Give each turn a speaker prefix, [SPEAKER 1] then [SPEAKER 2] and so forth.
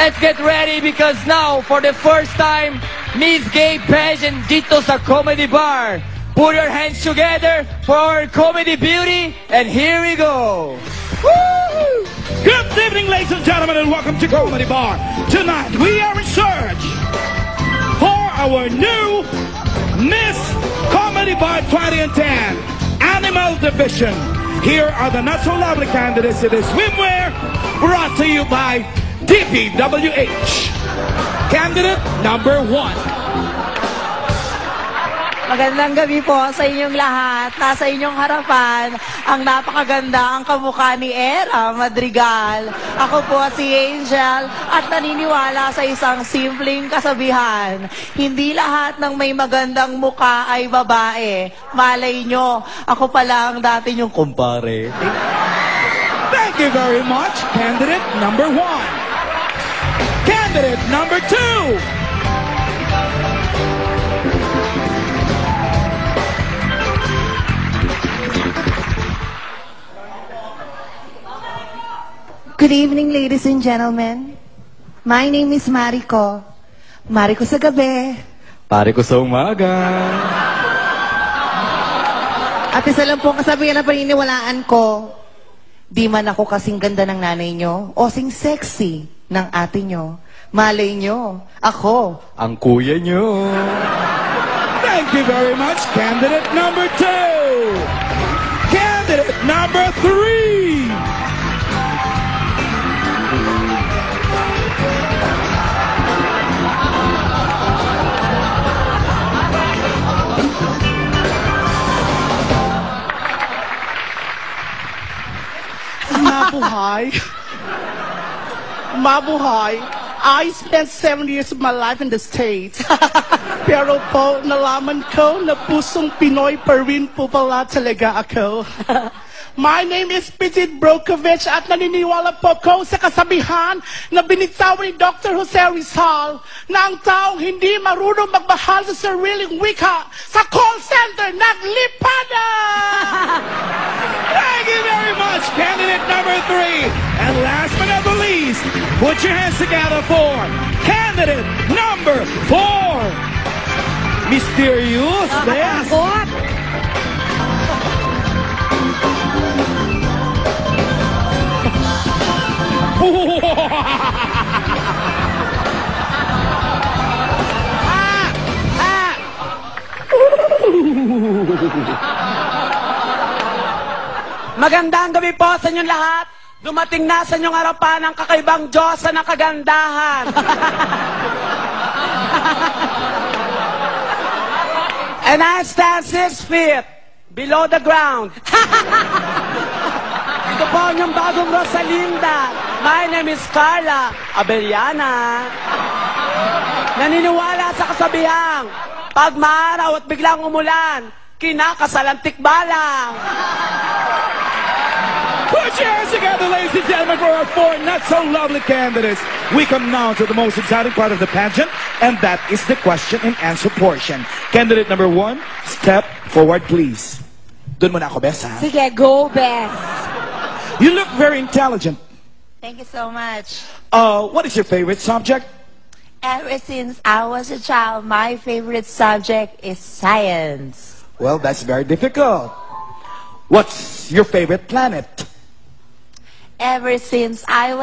[SPEAKER 1] let's get ready because now, for the first time, Miss Gay pageant dito a Comedy Bar. Put your hands together for our comedy beauty, and here we go. Woo!
[SPEAKER 2] Good evening, ladies and gentlemen, and welcome to Comedy Bar. Tonight, we are in search for our new Miss Comedy Bar 2010 Animal Division. Here are the not so lovely candidates in the swimwear brought to you by DPWH. Candidate number one.
[SPEAKER 3] Magandang gabi po sa inyong lahat. Nasa inyong harapan, ang napakaganda ang kamukha ni Era Madrigal. Ako po si Angel at naniniwala sa isang simpleng kasabihan. Hindi lahat ng may magandang muka ay babae. Malay nyo, ako pala ang dati nyong kumpare.
[SPEAKER 2] Thank you very much, candidate number one. Candidate number two.
[SPEAKER 3] Good evening, ladies and gentlemen. My name is Mariko. Mariko sa gabi.
[SPEAKER 1] Pare ko sa umaga.
[SPEAKER 3] At isa lang po ang kasabihan na paniniwalaan ko, di man ako kasing ganda ng nanay nyo o sing sexy ng ate nyo. Malay nyo, ako.
[SPEAKER 1] Ang kuya nyo.
[SPEAKER 2] Thank you very much, candidate number two. Candidate number three.
[SPEAKER 4] Mabuhay. Mabuhay. I spent seven years of my life in the States. Pero po, nalaman ko na pusong Pinoy pa rin po pala talaga ako. My name is Petit Brokovich at naniniwala po ko sa kasabihan na binitaw ni Dr. Jose Rizal na ang taong hindi marunong magmahal sa sariling wika sa call center
[SPEAKER 2] put your hands together for candidate number four. Mysterious, uh-huh. yes.
[SPEAKER 5] Magandang gabi po sa inyong lahat. Dumating na sa inyong harapan ang kakaibang Diyos ng kagandahan. And I stand six feet below the ground. Ito po ang inyong bagong Rosalinda. My name is Carla Abellana. Naniniwala sa kasabihang, pag maaraw at biglang umulan, kinakasalantik balang.
[SPEAKER 2] Put your hands together, ladies and gentlemen, for our four not so lovely candidates. We come now to the most exciting part of the pageant, and that is the question and answer portion. Candidate number one, step forward, please. Doon muna ako, Bess, ha?
[SPEAKER 3] Sige, go, Beth.
[SPEAKER 2] You look very intelligent.
[SPEAKER 3] Thank you so much.
[SPEAKER 2] Uh, what is your favorite subject?
[SPEAKER 3] Ever since I was a child, my favorite subject is science.
[SPEAKER 2] Well, that's very difficult. What's your favorite planet?
[SPEAKER 3] Ever since I was